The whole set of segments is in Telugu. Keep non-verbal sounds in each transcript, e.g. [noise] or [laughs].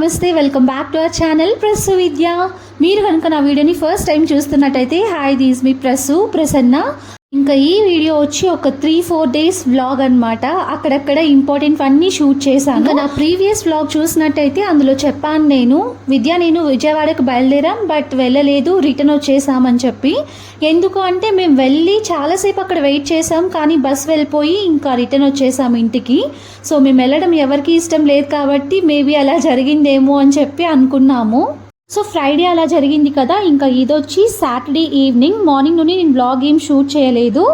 నమస్తే welcome back to our channel Prasu Vidya మీరు కనుక నా వీడియోని ఫస్ట్ టైం చూస్తున్నట్టయితే hi this me Prasu Prasanna. ఇంకా ఈ వీడియో వచ్చి ఒక త్రీ ఫోర్ డేస్ వ్లాగ్ అన్నమాట. అక్కడక్కడ ఇంపార్టెంట్ అన్నీ షూట్ చేశాను. ఇంకా నా ప్రీవియస్ వ్లాగ్ చూసినట్టయితే అందులో చెప్పాను నేను విద్య నేను విజయవాడకు బయలుదేరాం బట్ వెళ్ళలేదు రిటర్న్ వచ్చేసామని చెప్పి. ఎందుకు అంటే మేము వెళ్ళి చాలాసేపు అక్కడ వెయిట్ చేసాం కానీ బస్ వెళ్ళిపోయి ఇంకా రిటర్న్ వచ్చేసాం ఇంటికి. సో మేము వెళ్ళడం ఎవరికి ఇష్టం లేదు కాబట్టి మేబీ అలా జరిగిందేమో అని చెప్పి అనుకున్నాము. సో ఫ్రైడే అలా జరిగింది కదా ఇంకా ఇదొచ్చి సాటర్డే ఈవినింగ్. మార్నింగ్ నుండి నేను బ్లాగ్ ఏం షూట్ చేయలేదు.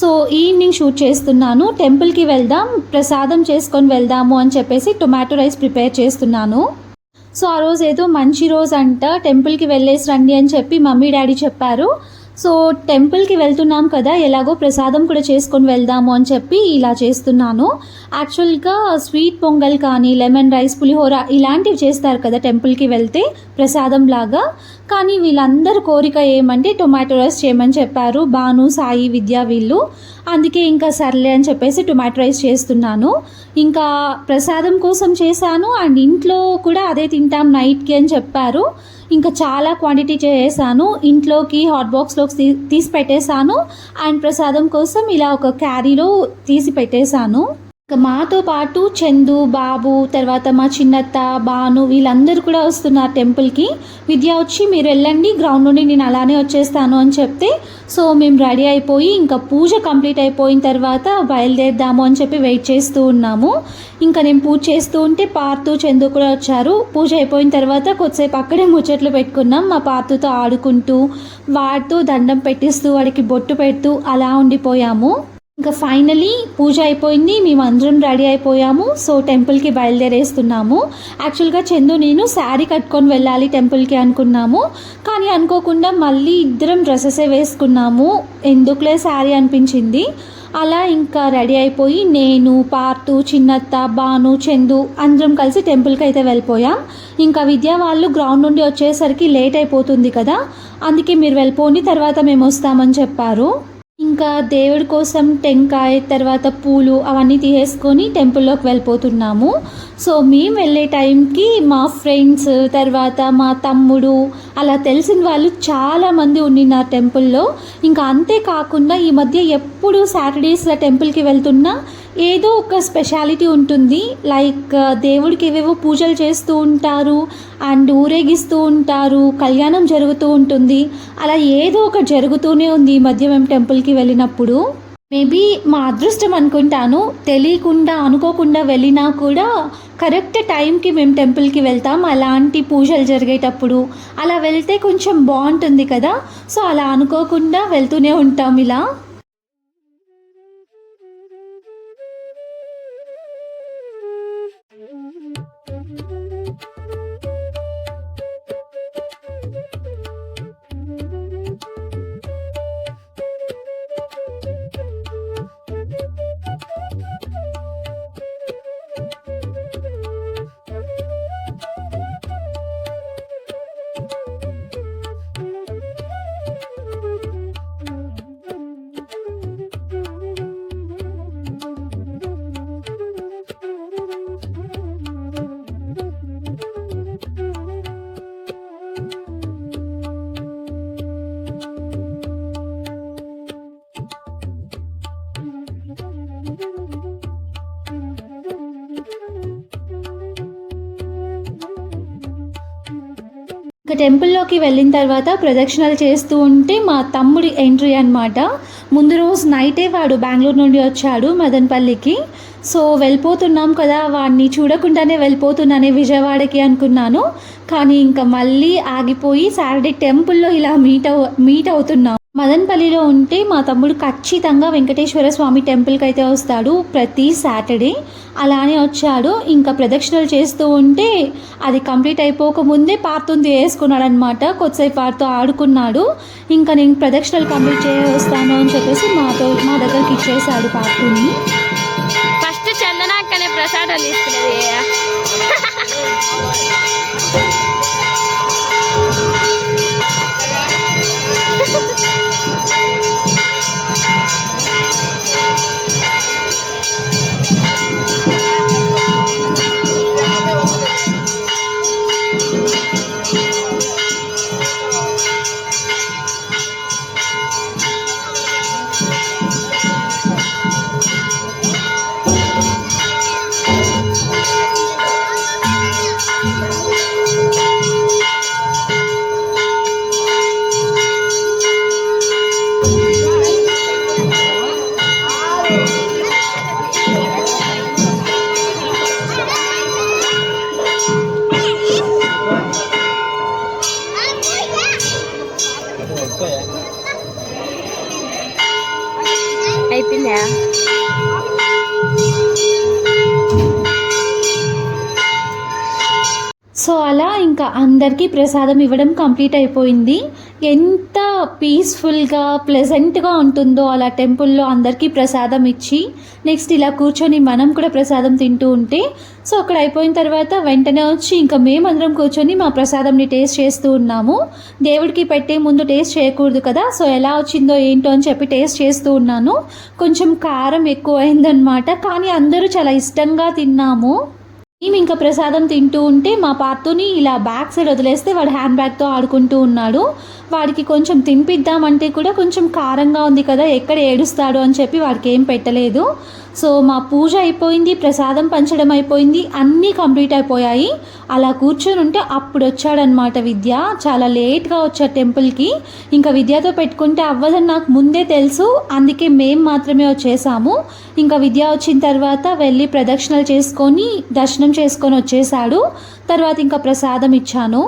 సో ఈవినింగ్ షూట్ చేస్తున్నాను. టెంపుల్కి వెళ్దాం ప్రసాదం చేసుకొని వెళ్దాము అని చెప్పేసి టొమాటో రైస్ ప్రిపేర్ చేస్తున్నాను. సో ఆ రోజు ఏదో మంచి రోజు అంట టెంపుల్కి వెళ్ళేసి రండి అని చెప్పి మమ్మీ డాడీ చెప్పారు. సో టెంపుల్కి వెళ్తున్నాం కదా ఎలాగో ప్రసాదం కూడా చేసుకొని వెళ్దాము అని చెప్పి ఇలా చేస్తున్నాను. యాక్చువల్గా స్వీట్ పొంగల్ కానీ లెమన్ రైస్ పులిహోర ఇలాంటివి చేస్తారు కదా టెంపుల్కి వెళ్తే ప్రసాదం లాగా. కానీ వీళ్ళందరి కోరిక ఏమంటే టొమాటో రైస్ చేయమని చెప్పారు భాను సాయి విద్య వీళ్ళు. అందుకే ఇంకా సర్లే అని చెప్పేసి టొమాటో రైస్ చేస్తున్నాను. ఇంకా ప్రసాదం కోసం చేశాను అండ్ ఇంట్లో కూడా అదే తింటాం నైట్కి అని చెప్పారు. ఇంకా చాలా క్వాంటిటీ చేసాను ఇంట్లోకి హాట్ బాక్స్లోకి తీ తీసి పెట్టేశాను అండ్ ప్రసాదం కోసం ఇలా ఒక క్యారీలో తీసి పెట్టేశాను మాతో పాటు చందు బాబు తర్వాత మా చిన్నత్త బాను వీళ్ళందరూ కూడా వస్తున్నారు టెంపుల్కి విద్య వచ్చి మీరు వెళ్ళండి గ్రౌండ్ నుండి నేను అలానే వచ్చేస్తాను అని చెప్తే సో మేము రెడీ అయిపోయి ఇంకా పూజ కంప్లీట్ అయిపోయిన తర్వాత బయలుదేరుదాము అని చెప్పి వెయిట్ చేస్తూ ఉన్నాము. ఇంకా నేను పూజ చేస్తూ ఉంటే పార్తు చందు కూడా వచ్చారు. పూజ అయిపోయిన తర్వాత కొద్దిసేపు అక్కడే ముచ్చట్లు పెట్టుకున్నాం. మా పార్తుతో ఆడుకుంటూ వాడుతూ దండం పెట్టిస్తూ వాడికి బొట్టు పెడుతూ అలా ఉండిపోయాము. ఇంకా ఫైనలీ పూజ అయిపోయింది మేము అందరం రెడీ అయిపోయాము. సో టెంపుల్కి బయలుదేరేస్తున్నాము. యాక్చువల్గా చందు నేను శారీ కట్టుకొని వెళ్ళాలి టెంపుల్కి అనుకున్నాము. కానీ అనుకోకుండా మళ్ళీ ఇద్దరం డ్రెస్సెసే వేసుకున్నాము. ఎందుకులే శారీ అనిపించింది. అలా ఇంకా రెడీ అయిపోయి నేను పార్తు చిన్నత్త బాను చందు అందరం కలిసి టెంపుల్కి అయితే వెళ్ళిపోయాం. ఇంకా విద్యా వాళ్ళు గ్రౌండ్ నుండి వచ్చేసరికి లేట్ అయిపోతుంది కదా. అందుకే మీరు వెళ్ళిపోండి తర్వాత మేము వస్తామని చెప్పారు. ఇంకా దేవుడి కోసం టెంకాయ తర్వాత పూలు అవన్నీ తీసేసుకొని టెంపుల్లోకి వెళ్ళిపోతున్నాము. సో మేము వెళ్ళే టైంకి మా ఫ్రెండ్స్ తర్వాత మా తమ్ముడు అలా తెలిసిన వాళ్ళు చాలామంది ఉండిన టెంపుల్లో. ఇంకా అంతేకాకుండా ఈ మధ్య ఎప్పుడు సాటర్డేస్లో టెంపుల్కి వెళ్తున్నా ఏదో ఒక స్పెషాలిటీ ఉంటుంది. లైక్ దేవుడికి ఏవేవో పూజలు చేస్తూ ఉంటారు అండ్ ఊరేగిస్తూ ఉంటారు కళ్యాణం జరుగుతూ ఉంటుంది. అలా ఏదో ఒక జరుగుతూనే ఉంది ఈ మధ్య మేము టెంపుల్కి వెళ్ళినప్పుడు. మేబీ మా అదృష్టం అనుకుంటాను. తెలియకుండా అనుకోకుండా వెళ్ళినా కూడా కరెక్ట్ టైంకి మేము టెంపుల్కి వెళ్తాం. అలాంటి పూజలు జరిగేటప్పుడు అలా వెళ్తే కొంచెం బాగుంటుంది కదా. సో అలా అనుకోకుండా వెళ్తూనే ఉంటాం ఇలా. టెంపుల్లోకి వెళ్ళిన తర్వాత ప్రదక్షిణలు చేస్తూ ఉంటే మా తమ్ముడి ఎంట్రీ అనమాట ముందు రోజు నైటే వాడు బెంగళూరు నుండి వచ్చాడు మదనపల్లికి. సో వెళ్ళిపోతున్నాం కదా వాడిని చూడకుండానే వెళ్ళిపోతున్నానే విజయవాడకి అనుకున్నాను. కానీ ఇంకా మళ్ళీ ఆగిపోయి సాటర్డే టెంపుల్లో ఇలా మీట్ అవు మీట్ అవుతున్నాం. మదనపల్లిలో ఉంటే మా తమ్ముడు ఖచ్చితంగా వెంకటేశ్వర స్వామి టెంపుల్కి అయితే వస్తాడు ప్రతి సాటర్డే. అలానే వచ్చాడు. ఇంకా ప్రదక్షిణలు చేస్తూ ఉంటే అది కంప్లీట్ అయిపోకముందే పార్తుంది వేసుకున్నాడు అనమాట కొద్దిసేపు పార్తో ఆడుకున్నాడు. ఇంకా నేను ప్రదక్షిణలు కంప్లీట్ చేస్తాను అని చెప్పేసి మాతో మా దగ్గరికి ఇచ్చేసాడు పార్తుని ఫస్ట్ చందనాకనే ప్రసాదాలు తీసుకునేది సో అలా ఇంకా అందరికీ ప్రసాదం ఇవ్వడం కంప్లీట్ అయిపోయింది. ఎంత పీస్ఫుల్గా ప్లెజెంట్గా ఉంటుందో అలా టెంపుల్లో అందరికీ ప్రసాదం ఇచ్చి నెక్స్ట్ ఇలా కూర్చొని మనం కూడా ప్రసాదం తింటూ ఉంటే సో అక్కడ అయిపోయిన తర్వాత వెంటనే వచ్చి ఇంకా మేమందరం కూర్చొని మా ప్రసాదంని టేస్ట్ చేస్తూ ఉన్నాము. దేవుడికి పెట్టే ముందు టేస్ట్ చేయకూడదు కదా సో ఎలా వచ్చిందో ఏంటో అని చెప్పి టేస్ట్ చేస్తూ ఉన్నాను. కొంచెం కారం ఎక్కువ అయిందనమాట కానీ అందరూ చాలా ఇష్టంగా తిన్నాము. మేము ఇంకా ప్రసాదం తింటూ ఉంటే మా పార్తోని ఇలా బ్యాక్ సైడ్ వదిలేస్తే వాడు హ్యాండ్ బ్యాగ్తో ఆడుకుంటూ ఉన్నాడు. వాడికి కొంచెం తినిపిద్దామంటే కూడా కొంచెం కారంగా ఉంది కదా ఎక్కడ ఏడుస్తాడు అని చెప్పి వాడికి ఏం పెట్టలేదు. సో మా పూజ అయిపోయింది ప్రసాదం పంచడం అయిపోయింది అన్నీ కంప్లీట్ అయిపోయాయి. అలా కూర్చొని ఉంటే అప్పుడు వచ్చాడనమాట విద్య. చాలా లేట్గా వచ్చాడు టెంపుల్కి. ఇంకా విద్యతో పెట్టుకుంటే అవ్వదని నాకు ముందే తెలుసు. అందుకే మేం మాత్రమే వచ్చేసాము. ఇంకా విద్య వచ్చిన తర్వాత వెళ్ళి ప్రదక్షిణలు చేసుకొని దర్శనం చేసుకొని వచ్చేసాడు. తర్వాత ఇంకా ప్రసాదం ఇచ్చాను.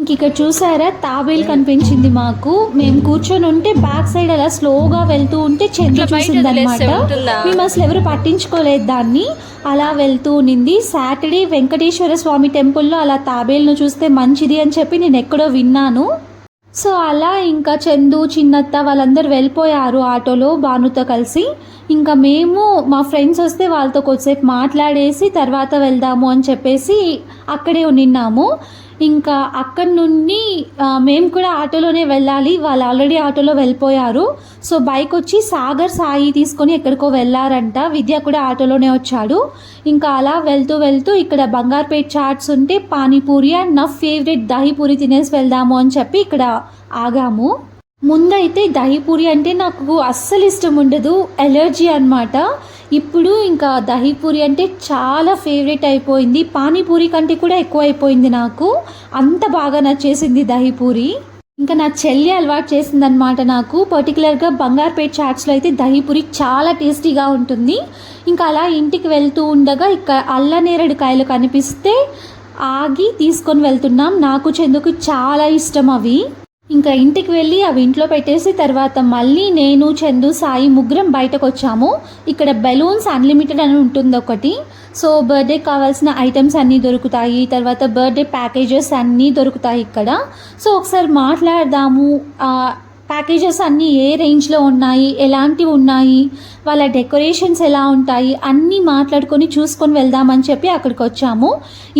ఇంక ఇక్కడ చూసారా? తాబేలు కనిపించింది మాకు. మేము కూర్చొని ఉంటే బ్యాక్ సైడ్ అలా స్లోగా వెళ్తూ ఉంటే బయట చూసింది ఉంటుందా? మేము అసలు ఎవరు పట్టించుకోలేదు దాన్ని. అలా వెళ్తూ ఉన్నింది సాటర్డే వెంకటేశ్వర స్వామి టెంపుల్లో అలా తాబేలును చూస్తే మంచిది అని చెప్పి నేను ఎక్కడో విన్నాను. సో అలా ఇంకా చందు చిన్నత్త వాళ్ళందరూ వెళ్ళిపోయారు ఆటోలో భానుతో కలిసి. ఇంకా మేము మా ఫ్రెండ్స్ వస్తే వాళ్ళతో కొద్దిసేపు మాట్లాడేసి తర్వాత వెళ్దాము అని చెప్పేసి అక్కడే నిన్నాము. ఇంకా అక్కడి నుండి మేము కూడా ఆటోలోనే వెళ్ళాలి. వాళ్ళు ఆల్రెడీ ఆటోలో వెళ్ళిపోయారు. సో బైక్ వచ్చి సాగర్ సాయి తీసుకొని ఎక్కడికో వెళ్ళారంట. విద్య కూడా ఆటోలోనే వచ్చాడు. ఇంకా అలా వెళ్తూ వెళ్తూ ఇక్కడ బంగారుపేట్ చాట్స్ ఉంటే పానీపూరి అండ్ నా ఫేవరెట్ దహీపూరి తినేసి వెళ్దాము అని చెప్పి ఇక్కడ ఆగాము. ముందైతే దహీపూరి అంటే నాకు అస్సలు ఇష్టం ఉండదు. ఎలర్జీ అన్నమాట. ఇప్పుడు ఇంకా దహీపూరి అంటే చాలా ఫేవరెట్ అయిపోయింది. పానీపూరి కంటే కూడా ఎక్కువ అయిపోయింది నాకు. అంత బాగా నచ్చేసింది దహీపూరి ఇంకా నా చెల్లి అలవాటు చేసిందనమాట నాకు. పర్టికులర్గా బంగారుపేట్ చాట్స్లో అయితే దహీపూరి చాలా టేస్టీగా ఉంటుంది. ఇంకా అలా ఇంటికి వెళ్తూ ఉండగా ఇక్కడ అల్ల నేరేడు కాయలు కనిపిస్తే ఆగి తీసుకొని వెళ్తున్నాం. నాకు చెందుకు చాలా ఇష్టం అవి. ఇంకా ఇంటికి వెళ్ళి అవి ఇంట్లో పెట్టేసి తర్వాత మళ్ళీ నేను చందు సాయి ముగ్గురం బయటకు వచ్చాము ఇక్కడ బెలూన్స్ అన్లిమిటెడ్ అని ఉంటుంది ఒకటి సో బర్త్డే కావాల్సిన ఐటమ్స్ అన్నీ దొరుకుతాయి. తర్వాత బర్త్డే ప్యాకేజెస్ అన్నీ దొరుకుతాయి ఇక్కడ. సో ఒకసారి మాట్లాడదాము. ప్యాకేజెస్ అన్నీ ఏ రేంజ్లో ఉన్నాయి ఎలాంటివి ఉన్నాయి వాళ్ళ డెకరేషన్స్ ఎలా ఉంటాయి అన్నీ మాట్లాడుకొని చూసుకొని వెళ్దామని చెప్పి అక్కడికి వచ్చాము.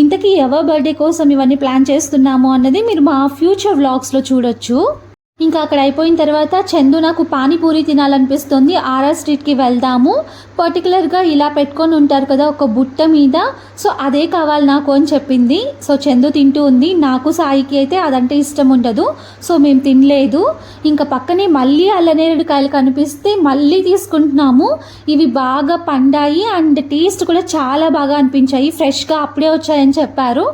ఇంతకీ ఎవరి బర్త్డే కోసం ఇవన్నీ ప్లాన్ చేస్తున్నాము అన్నది మీరు మా ఫ్యూచర్ వ్లాగ్స్లో చూడొచ్చు. ఇంకా అక్కడ అయిపోయిన తర్వాత చందు నాకు పానీపూరి తినాలనిపిస్తుంది. ఆర్ఆర్ స్ట్రీట్కి వెళ్దాము. పర్టికులర్గా ఇలా పెట్టుకొని ఉంటారు కదా ఒక బుట్ట మీద. సో అదే కావాలి నాకు అని చెప్పింది. సో చందు తింటూ ఉంది. నాకు సాయికి అయితే అదంటే ఇష్టం ఉండదు. సో మేము తినలేదు. ఇంకా పక్కనే మళ్ళీ అల్లనేరేడు కాయలు కనిపిస్తే మళ్ళీ తీసుకుంటున్నాము. ఇవి బాగా పండాయి అండ్ టేస్ట్ కూడా చాలా బాగా అనిపించాయి. ఫ్రెష్గా అప్పుడే వచ్చాయని చెప్పారు.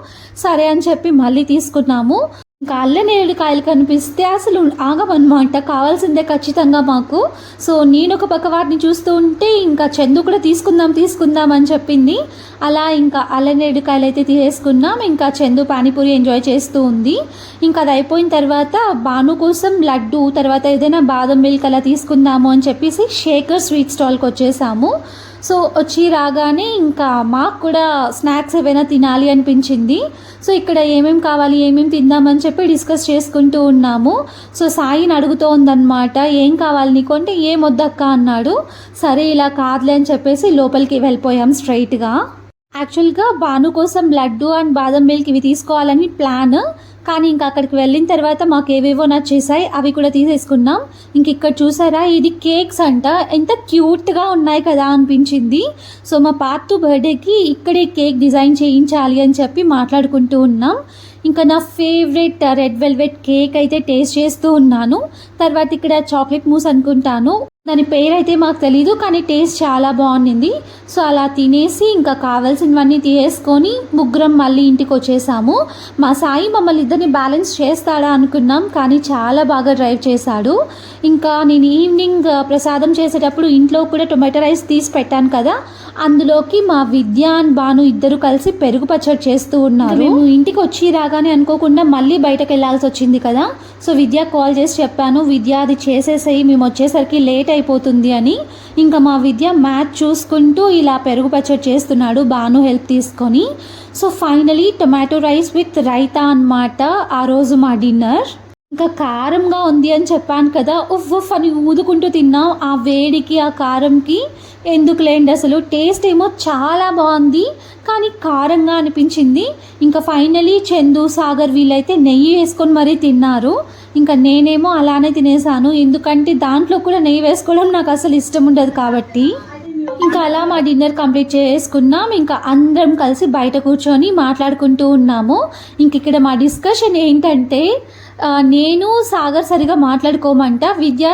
సరే అని చెప్పి మళ్ళీ తీసుకున్నాము. ఇంకా అల్లనేరేడు కాయలు కనిపిస్తే అసలు ఆగమన్నమాట. కావాల్సిందే ఖచ్చితంగా మాకు. సో నేను ఒక పక్క వాటిని చూస్తూ ఉంటే ఇంకా చందు కూడా తీసుకుందాం తీసుకుందాం అని చెప్పింది. అలా ఇంకా అల్లనేడు కాయలు అయితే తీసేసుకున్నాం. ఇంకా చందు పానీపూరి ఎంజాయ్ చేస్తూ ఉంది. ఇంకా అది అయిపోయిన తర్వాత బాను కోసం లడ్డు తర్వాత ఏదైనా బాదం మిల్క్ అలా తీసుకుందాము అని చెప్పేసి శేఖర్ స్వీట్ స్టాల్కి వచ్చేసాము. సో వచ్చి రాగానే ఇంకా మాకు కూడా స్నాక్స్ ఏవైనా తినాలి అనిపించింది. సో ఇక్కడ ఏమేం కావాలి ఏమేం తిందామని చెప్పి డిస్కస్ చేసుకుంటూ ఉన్నాము. సో సాయిని అడుగుతోందనమాట ఏం కావాలి నీకు? అంటే ఏం వద్దక్క? అన్నాడు. సరే ఇలా కాదులే అని చెప్పేసి లోపలికి వెళ్ళిపోయాం స్ట్రైట్గా. యాక్చువల్గా భాను కోసం లడ్డు అండ్ బాదం మిల్క్ ఇవి తీసుకోవాలని ప్లాన్ కానీ ఇంకా అక్కడికి వెళ్ళిన తర్వాత మాకు ఏవేవో నచ్చేసాయి అవి కూడా తీసేసుకున్నాం. ఇంక ఇక్కడ చూసారా ఇది కేక్స్ అంట. ఎంత క్యూట్గా ఉన్నాయి కదా అనిపించింది. సో మా పార్తు బర్త్డేకి ఇక్కడే కేక్ డిజైన్ చేయించాలి అని చెప్పి మాట్లాడుకుంటూ ఉన్నాం. ఇంకా నా ఫేవరెట్ రెడ్ వెల్వెట్ కేక్ అయితే టేస్ట్ చేస్తూ ఉన్నాను. తర్వాత ఇక్కడ చాక్లెట్ మూస్ అనుకుంటాను. దాని పేరు అయితే మాకు తెలీదు కానీ టేస్ట్ చాలా బాగుండింది. సో అలా తినేసి ఇంకా కావాల్సినవన్నీ తీసేసుకొని ముగ్గురం మళ్ళీ ఇంటికి వచ్చేసాము. మా సాయి మమ్మల్ని ఇద్దరిని బ్యాలెన్స్ చేస్తాడా అనుకున్నాం కానీ చాలా బాగా డ్రైవ్ చేశాడు. ఇంకా నేను ఈవినింగ్ ప్రసాదం చేసేటప్పుడు ఇంట్లో కూడా టొమాటో రైస్ తీసి పెట్టాను కదా అందులోకి మా విద్య అండ్ భాను ఇద్దరు కలిసి పెరుగు పచ్చడి చేస్తూ ఉన్నారు. మేము ఇంటికి వచ్చి రాగానే అనుకోకుండా మళ్ళీ బయటకు వెళ్ళాల్సి వచ్చింది కదా సో విద్య కాల్ చేసి చెప్పాను విద్య అది చేసేసేయి మేము వచ్చేసరికి లేట్ అయిపోతుంది అని ఇంకా మా విద్య మ్యాథ్ చూసుకుంటూ ఇలా పెరుగు పచ్చడి చేస్తున్నాడు బాను హెల్ప్ తీసుకొని. So finally tomato rice with raita అన్నమాట ఆ రోజు మా డిన్నర్. ఇంకా కారంగా ఉంది అని చెప్పాను కదా ఉఫ్ ఉఫ్ అని ఊదుకుంటూ తిన్నాం. ఆ వేడికి ఆ కారంకి ఎందుకులేండి అసలు? టేస్ట్ ఏమో చాలా బాగుంది కానీ కారంగా అనిపించింది. ఇంకా ఫైనలీ చందు సాగర్ వీళ్ళైతే నెయ్యి వేసుకొని మరీ తిన్నారు. ఇంకా నేనేమో అలానే తినేసాను. ఎందుకంటే దాంట్లో కూడా నెయ్యి వేసుకోవడం నాకు అసలు ఇష్టం ఉండదు కాబట్టి. ఇంకా అలా మా డిన్నర్ కంప్లీట్ చేసుకున్నాం. ఇంకా అందరం కలిసి బయట కూర్చొని మాట్లాడుకుంటూ ఉన్నాము. ఇంక ఇక్కడ మా డిస్కషన్ ఏంటంటే నేను సాగర్ సరిగా మాట్లాడుకోమంట. విద్య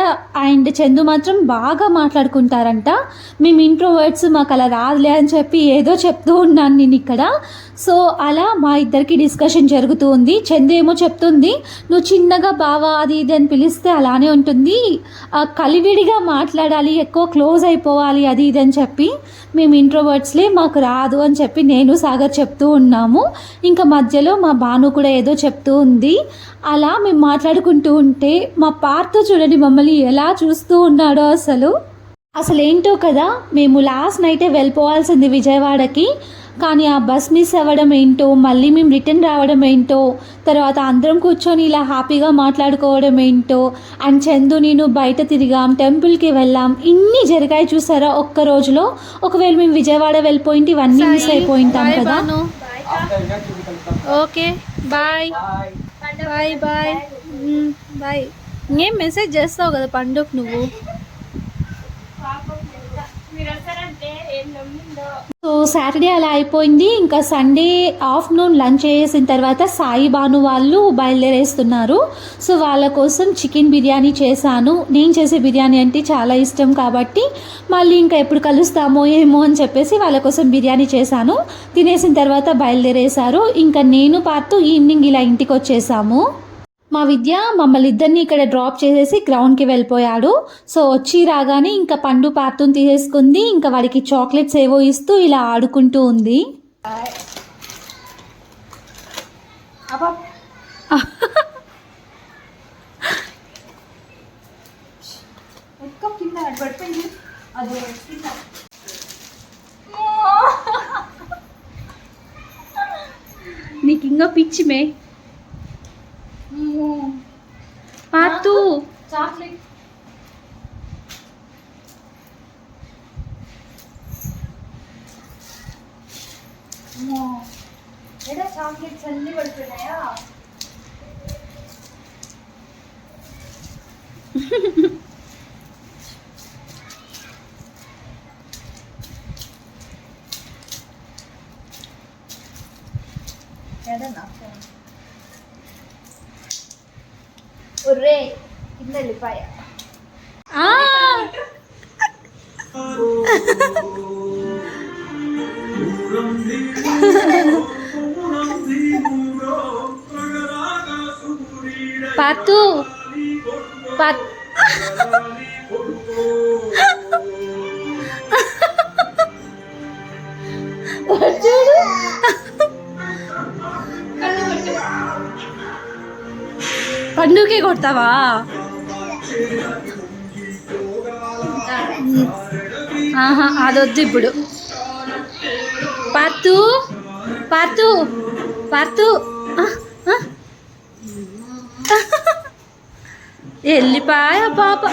అండ్ చందు మాత్రం బాగా మాట్లాడుకుంటారంట. మేము ఇంట్రోవర్డ్స్ మాకు అలా రాదులే అని చెప్పి ఏదో చెప్తూ ఉన్నాను నేను ఇక్కడ. సో అలా మా ఇద్దరికి డిస్కషన్ జరుగుతూ ఉంది. చందు ఏమో చెప్తుంది నువ్వు చిన్నగా బావా అది ఇది అని పిలిస్తే అలానే ఉంటుంది. కలివిడిగా మాట్లాడాలి ఎక్కువ క్లోజ్ అయిపోవాలి అది ఇది అని చెప్పి మేము ఇంట్రోవర్డ్స్లే మాకు రాదు అని చెప్పి నేను సాగర్ చెప్తూ ఉన్నాము. ఇంకా మధ్యలో మా భాను కూడా ఏదో చెప్తూ ఉంది. అలా మేము మాట్లాడుకుంటూ ఉంటే మా పార్తో చూడండి మమ్మల్ని ఎలా చూస్తూ ఉన్నాడో అసలు? అసలు ఏంటో కదా మేము లాస్ట్ నైటే వెళ్ళిపోవాల్సింది విజయవాడకి. కానీ ఆ బస్ మిస్ అవ్వడం ఏంటో మళ్ళీ మేము రిటర్న్ రావడం ఏంటో తర్వాత అందరం కూర్చొని ఇలా హ్యాపీగా మాట్లాడుకోవడం ఏంటో అండ్ చందు నేను బయట తిరిగాం టెంపుల్కి వెళ్ళాం ఇన్ని జరిగాయి చూసారా ఒక్క రోజులో? ఒకవేళ మేము విజయవాడ వెళ్ళిపోయింటే ఇవన్నీ మిస్ అయిపోయింటాం కదా? Okay bye bye bye bye ఇంకేం మెసేజ్ చేస్తావు కదా పండుగ నువ్వు? సో సాటర్డే అలా అయిపోయింది. ఇంకా సండే ఆఫ్టర్నూన్ లంచ్ చేసిన తర్వాత సాయి భాను వాళ్ళు బయలుదేరేస్తున్నారు. సో వాళ్ళ కోసం చికెన్ బిర్యానీ చేశాను. నేను చేసే బిర్యానీ అంటే చాలా ఇష్టం కాబట్టి మళ్ళీ ఇంకా ఎప్పుడు కలుస్తామో ఏమో అని చెప్పేసి వాళ్ళ కోసం బిర్యానీ చేశాను. తినేసిన తర్వాత బయలుదేరేశారు. ఇంకా నేను పార్తూ ఈవినింగ్ ఇలా ఇంటికి వచ్చేసాము. మా విద్య మమ్మల్ని ఇద్దరిని ఇక్కడ డ్రాప్ చేసేసి గ్రౌండ్కి వెళ్ళిపోయాడు. సో వచ్చి రాగానే ఇంకా పండు పార్తుని తీసేసుకుంది. ఇంకా వాడికి చాక్లెట్స్ ఏవో ఇస్తూ ఇలా ఆడుకుంటూ ఉంది. నీకు ఇంకా పిచ్చి మే పాతు చాక్లెట్స్ అన్ని పడిపోయినాయా? [laughs] పండుగకే కొడతావా? ఆహా అదొద్దు ఇప్పుడు. పత్తు పాతు పాతు వెళ్ళిపాయ పాప.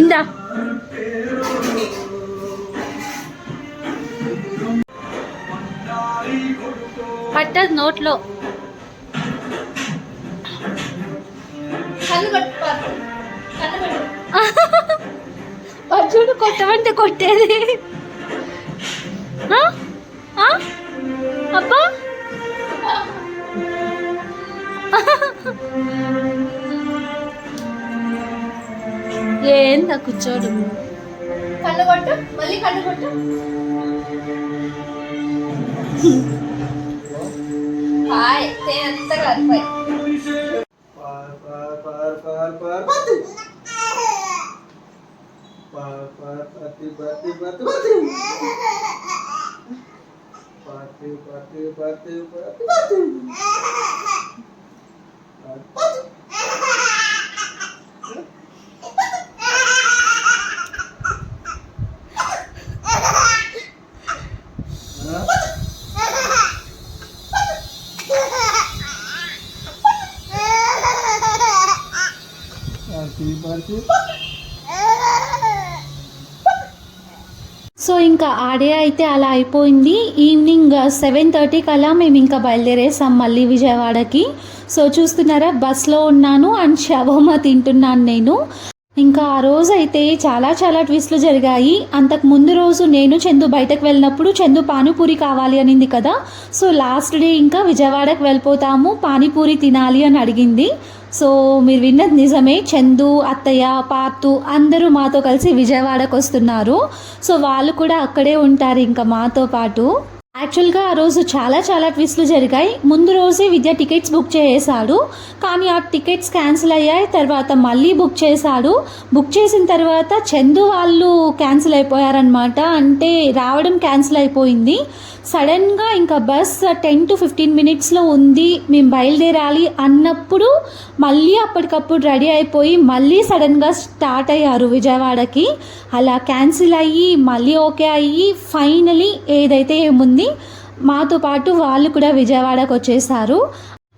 ఇందా. పట్టదు నోట్లో. చూడు కొట్టమంటే కొట్టేది? అబ్బా! ఏందా కూర్చోడు కళ్ళు కొట్టు. మళ్ళీ కళ్ళు కొట్టు. ભાઈ તે અંતર ભાઈ પાર પાર પાર પાર પાર પાતુ પાર પાર પાતી પાતી પાતી પાતી પાતી પાતી પાતી પાતી પાતી సో ఇంకా ఆ డే అయితే అలా అయిపోయింది. ఈవినింగ్ సెవెన్ థర్టీకి అలా మేము ఇంకా బయలుదేరేసాం మళ్ళీ విజయవాడకి. సో చూస్తున్నారా బస్లో ఉన్నాను అండ్ షవర్మా తింటున్నాను నేను. ఇంకా ఆ రోజు అయితే చాలా చాలా ట్విస్ట్లు జరిగాయి. అంతకు ముందు రోజు నేను చందు బయటకు వెళ్ళినప్పుడు చందు పానీపూరి కావాలి అనింది కదా. సో లాస్ట్ డే ఇంకా విజయవాడకు వెళ్ళిపోతాము పానీపూరి తినాలి అని అడిగింది. సో మీరు విన్నది నిజమే చందు అత్తయ్య పార్తు అందరూ మాతో కలిసి విజయవాడకు వస్తున్నారు. సో వాళ్ళు కూడా అక్కడే ఉంటారు ఇంకా మాతో పాటు. యాక్చువల్గా ఆ రోజు చాలా చాలా ట్విస్ట్లు జరిగాయి. ముందు రోజే విద్య టికెట్స్ బుక్ చేసాడు. కానీ ఆ టికెట్స్ క్యాన్సిల్ అయ్యాయి. తర్వాత మళ్ళీ బుక్ చేశాడు. బుక్ చేసిన తర్వాత చందు వాళ్ళు క్యాన్సిల్ అయిపోయారనమాట అంటే రావడం క్యాన్సిల్ అయిపోయింది. సడన్గా ఇంకా బస్ టెన్ టు ఫిఫ్టీన్ మినిట్స్లో ఉంది మేము బయలుదేరాలి అన్నప్పుడు మళ్ళీ అప్పటికప్పుడు రెడీ అయిపోయి మళ్ళీ సడన్గా స్టార్ట్ అయ్యారు విజయవాడకి. అలా క్యాన్సిల్ అయ్యి మళ్ళీ ఓకే అయ్యి ఫైనలీ ఏదైతే ఏముంది మాతో పాటు వాళ్ళు కూడా విజయవాడకు వచ్చేసారు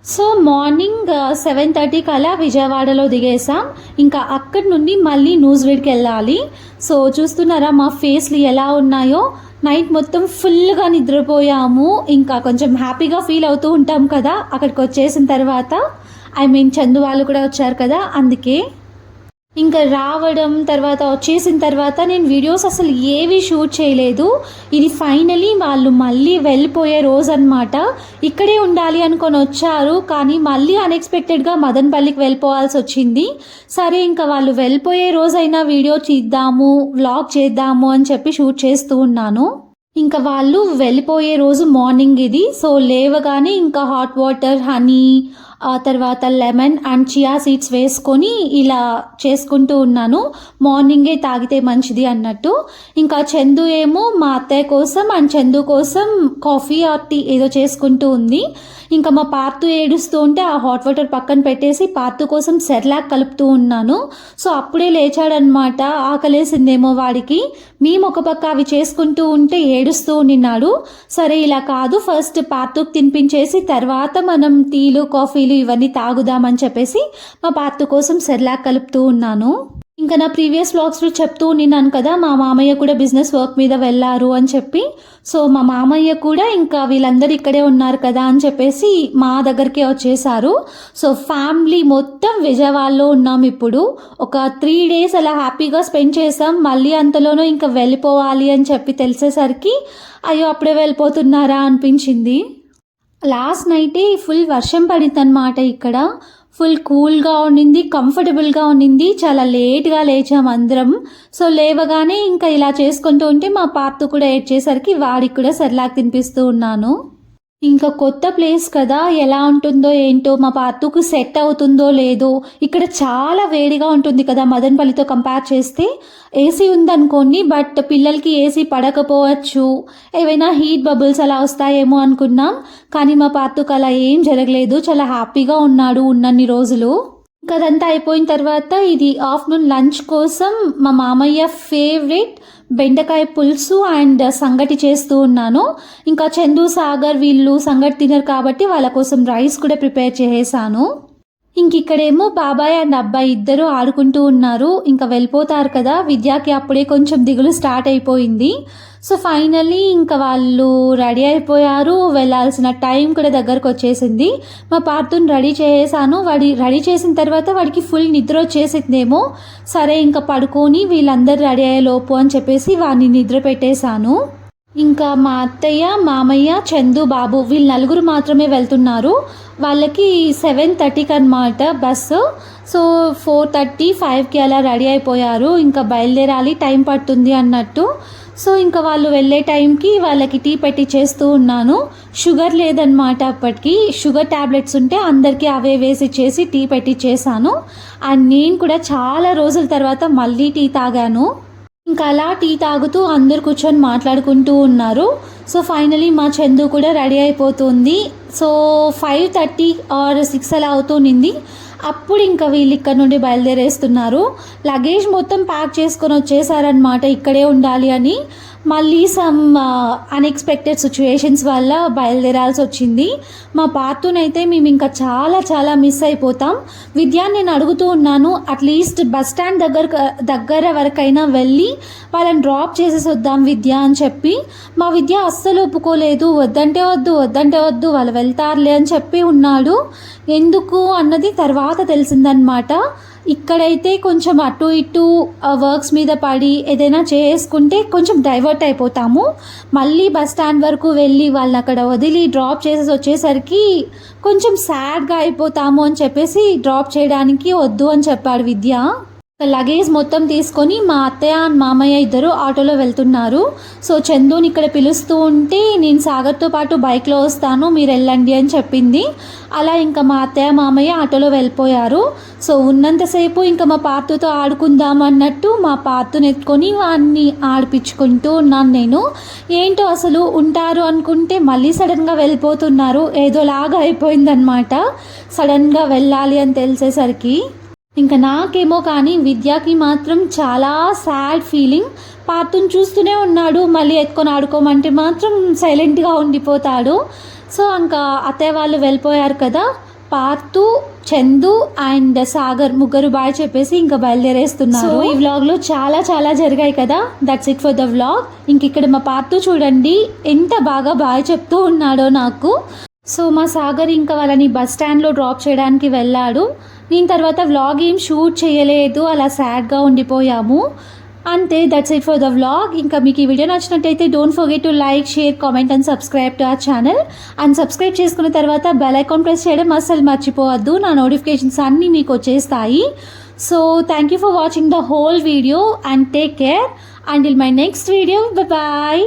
సో మార్నింగ్ సెవెన్ థర్టీకి అలా విజయవాడలో దిగేసాం ఇంకా అక్కడి నుండి మళ్ళీ న్యూస్ వీడ్కి వెళ్ళాలి. సో చూస్తున్నారా మా ఫేస్లు ఎలా ఉన్నాయో? నైట్ మొత్తం ఫుల్గా నిద్రపోయాము. ఇంకా కొంచెం హ్యాపీగా ఫీల్ అవుతూ ఉంటాం కదా అక్కడికి వచ్చేసిన తర్వాత. ఐ మీన్ చందు వాళ్ళు కూడా వచ్చారు కదా అందుకే. ఇంకా రావడం తర్వాత వచ్చేసిన తర్వాత నేను వీడియోస్ అసలు ఏవి షూట్ చేయలేదు. ఇది ఫైనలీ వాళ్ళు మళ్ళీ వెళ్ళిపోయే రోజు అనమాట ఇక్కడే ఉండాలి అనుకొని వచ్చారు కానీ మళ్ళీ అన్ఎక్స్పెక్టెడ్గా మదన్పల్లికి వెళ్ళిపోవాల్సి వచ్చింది. సరే ఇంకా వాళ్ళు వెళ్ళిపోయే రోజైనా వీడియో తీద్దాము వ్లాగ్ చేద్దాము అని చెప్పి షూట్ చేస్తూ ఉన్నాను. ఇంకా వాళ్ళు వెళ్ళిపోయే రోజు మార్నింగ్ ఇది. సో లేవగానే ఇంకా హాట్ వాటర్ హనీ ఆ తర్వాత లెమన్ అండ్ చియా సీడ్స్ వేసుకొని ఇలా చేసుకుంటూ ఉన్నాను. మార్నింగే తాగితే మంచిది అన్నట్టు. ఇంకా చందు ఏమో మా అత్తయ్య కోసం అండ్ చందు కోసం కాఫీ ఆర్ టీ ఏదో చేసుకుంటూ ఉంది. ఇంకా మా పార్తు ఏడుస్తూ ఉంటే ఆ హాట్ వాటర్ పక్కన పెట్టేసి పార్తు కోసం సెర్లాక్ కలుపుతూ ఉన్నాను. సో అప్పుడే లేచాడనమాట ఆకలేసిందేమో వాడికి. మేము ఒక పక్క అవి చేసుకుంటూ ఉంటే ఏడుస్తూ ఉన్నాడు సరే ఇలా కాదు. ఫస్ట్ పార్తుకు తినిపించేసి తర్వాత మనం టీలు కాఫీలు ఇవన్నీ తాగుదామని చెప్పేసి మా పార్తు కోసం సెర్లాక్ కలుపుతూ ఉన్నాను. ఇంకా నా ప్రీవియస్ బ్లాగ్స్లో చెప్తూ ఉన్నాను కదా మా మామయ్య కూడా బిజినెస్ వర్క్ మీద వెళ్ళారు అని చెప్పి. సో మా మామయ్య కూడా ఇంకా వీళ్ళందరూ ఇక్కడే ఉన్నారు కదా అని చెప్పేసి మా దగ్గరికే వచ్చేసారు. సో ఫ్యామిలీ మొత్తం విజయవాడలో ఉన్నాం ఇప్పుడు. ఒక త్రీ డేస్ అలా హ్యాపీగా స్పెండ్ చేసాం. మళ్ళీ అంతలోనూ ఇంకా వెళ్ళిపోవాలి అని చెప్పి తెలిసేసరికి అయ్యో అప్పుడే వెళ్ళిపోతున్నారా అనిపించింది. లాస్ట్ నైటే ఫుల్ వర్షం పడిందన్నమాట ఇక్కడ. ఫుల్ కూల్గా ఉండింది కంఫర్టబుల్గా ఉండింది. చాలా లేట్గా లేచాం అందరం. సో లేవగానే ఇంకా ఇలా చేసుకుంటూ ఉంటే మా పార్తు కూడా ఏడ్చేసరికి వాడికి కూడా సరిలాగా తినిపిస్తూ ఉన్నాను. ఇంకా కొత్త ప్లేస్ కదా ఎలా ఉంటుందో ఏంటో మా పాతుకు సెట్ అవుతుందో లేదో ఇక్కడ చాలా వేడిగా ఉంటుంది కదా మదన్పల్లితో కంపేర్ చేస్తే. ఏసీ ఉందనుకోండి బట్ పిల్లలకి ఏసీ పడకపోవచ్చు. ఏవైనా హీట్ బబుల్స్ అలా వస్తాయేమో అనుకున్నాం కానీ మా పాతుకు అలా ఏం జరగలేదు. చాలా హ్యాపీగా ఉన్నాడు ఉన్నన్ని రోజులు. ఇంకా అదంతా అయిపోయిన తర్వాత ఇది ఆఫ్టర్నూన్ లంచ్ కోసం మా మామయ్య ఫేవరెట్ బెండకాయ పులుసు అండ్ సంగటి చేస్తూ ఉన్నాను. ఇంకా చందు సాగర్ వీళ్ళు సంగటి తినరు కాబట్టి వాళ్ళ కోసం రైస్ కూడా ప్రిపేర్ చేసేసాను. ఇంక ఇక్కడేమో బాబాయ్ అండ్ అబ్బాయి ఇద్దరు ఆడుకుంటూ ఉన్నారు. ఇంకా వెళ్ళిపోతారు కదా. విద్యాకి అప్పుడే కొంచెం దిగులు స్టార్ట్ అయిపోయింది. సో ఫైనల్లీ ఇంకా వాళ్ళు రెడీ అయిపోయారు. వెళ్ళాల్సిన టైం కూడా దగ్గరకు వచ్చేసింది. మా పార్థుని రెడీ చేసాను. వాడి రెడీ చేసిన తర్వాత వాడికి ఫుల్ నిద్ర వచ్చేసిందేమో. సరే ఇంకా పడుకొని వీళ్ళందరూ రెడీ అయ్యే లోపు అని చెప్పేసి వాడిని నిద్ర పెట్టేశాను. ఇంకా మా అత్తయ్య మామయ్య చందు బాబు వీళ్ళు నలుగురు మాత్రమే వెళ్తున్నారు. వాళ్ళకి సెవెన్ థర్టీకి అనమాట బస్సు సో ఫోర్ థర్టీ ఫైవ్కి అలా రెడీ అయిపోయారు. ఇంకా బయలుదేరాలి టైం పడుతుంది అన్నట్టు. సో ఇంకా వాళ్ళు వెళ్ళే టైంకి వాళ్ళకి టీ పెట్టి చేస్తూ ఉన్నాను. షుగర్ లేదనమాట అప్పటికి. షుగర్ ట్యాబ్లెట్స్ ఉంటే అందరికీ అవే వేసి చేసి టీ పెట్టి చేశాను. అండ్ నేను కూడా చాలా రోజుల తర్వాత మళ్ళీ టీ తాగాను. ఇంకా అలా టీ తాగుతూ అందరు కూర్చొని మాట్లాడుకుంటూ ఉన్నారు. సో ఫైనలీ మా చందు కూడా రెడీ అయిపోతుంది. So five thirty or six అలా అవుతుంది అప్పుడు ఇంకా వీళ్ళు ఇక్కడ నుండి బయలుదేరేస్తున్నారు. లగేజ్ మొత్తం ప్యాక్ చేసుకొని వచ్చేసారనమాట ఇక్కడే ఉండాలి అని. మళ్ళీ సమ్ అన్ఎక్స్పెక్టెడ్ సిచ్యువేషన్స్ వల్ల బయలుదేరాల్సి వచ్చింది. మా పార్తూనైతే మేము ఇంకా చాలా చాలా మిస్ అయిపోతాం. విద్యాన్ని నేను అడుగుతూ ఉన్నాను అట్లీస్ట్ బస్ స్టాండ్ దగ్గర దగ్గర వరకైనా వెళ్ళి వాళ్ళని డ్రాప్ చేసేసి వద్దాం విద్య అని చెప్పి మా విద్య అస్సలు ఒప్పుకోలేదు. వద్దంటే వద్దు వద్దంటే వద్దు వాళ్ళు వెళ్తారులే అని చెప్పి ఉన్నాడు. ఎందుకు అన్నది తర్వాత తెలిసిందనమాట ఇక్కడైతే కొంచెం అటు ఇటు వర్క్స్ మీద పడి ఏదైనా చేసుకుంటే కొంచెం డైవర్ట్ అయిపోతాము. మళ్ళీ బస్ స్టాండ్ వరకు వెళ్ళి వాళ్ళని అక్కడ వదిలి డ్రాప్ చేసేసి వచ్చేసరికి కొంచెం సాడ్గా అయిపోతాము అని చెప్పేసి డ్రాప్ చేయడానికి వద్దు అని చెప్పాడు విద్య. లగేజ్ మొత్తం తీసుకొని మా అత్తయ్య అండ్ మామయ్య ఇద్దరు ఆటోలో వెళ్తున్నారు. సో చందుని ఇక్కడ పిలుస్తూ ఉంటే నేను సాగర్తో పాటు బైక్లో వస్తాను మీరు వెళ్ళండి అని చెప్పింది. అలా ఇంకా మా అత్తయ్య మామయ్య ఆటోలో వెళ్ళిపోయారు. సో ఉన్నంతసేపు ఇంకా మా పార్తుతో ఆడుకుందాం అన్నట్టు మా పార్తుని ఎత్తుకొని వాడిని ఆడిపించుకుంటూ ఉన్నాను నేను. ఏంటో అసలు ఉంటారు అనుకుంటే మళ్ళీ సడన్గా వెళ్ళిపోతున్నారు. ఏదోలాగా అయిపోయిందనమాట సడన్గా వెళ్ళాలి అని తెలిసేసరికి. ఇంకా నాకేమో కానీ విద్యాకి మాత్రం చాలా సాడ్ ఫీలింగ్. పార్థుని చూస్తూనే ఉన్నాడు. మళ్ళీ ఎత్తుకొని ఆడుకోమంటే మాత్రం సైలెంట్గా ఉండిపోతాడు. సో ఇంకా అత్తయ్య వాళ్ళు వెళ్ళిపోయారు కదా. పార్థు చందు అండ్ సాగర్ ముగ్గురు బాయ్ చెప్పేసి ఇంకా బయలుదేరేస్తున్నారు. ఈ వ్లాగ్లో చాలా చాలా జరిగాయి కదా. That's it for the vlog ఇంక ఇక్కడ మా పార్థు చూడండి. ఎంత బాగా బాయ్ చెప్తూ ఉన్నాడో నాకు. సో మా సాగర్ ఇంకా వాళ్ళని బస్ స్టాండ్లో డ్రాప్ చేయడానికి వెళ్ళాడు. దీని తర్వాత వ్లాగ్ ఏం షూట్ చేయలేదు అలా సాడ్గా ఉండిపోయాము. అంతే that's it for the vlog ఇంకా మీకు ఈ వీడియో నచ్చినట్టయితే don't forget to like share comment and subscribe to our channel and subscribe చేసుకున్న తర్వాత బెల్ ఐకాన్ ప్రెస్ చేయడం అస్సలు మర్చిపోవద్దు. నా నోటిఫికేషన్స్ అన్నీ మీకు వచ్చేస్తాయి. So thank you for watching the whole video and take care and I'll my next video bye